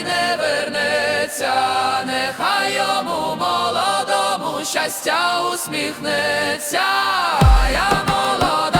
й не вернеться, нехай йому молодому щастя усміхнеться, я молода.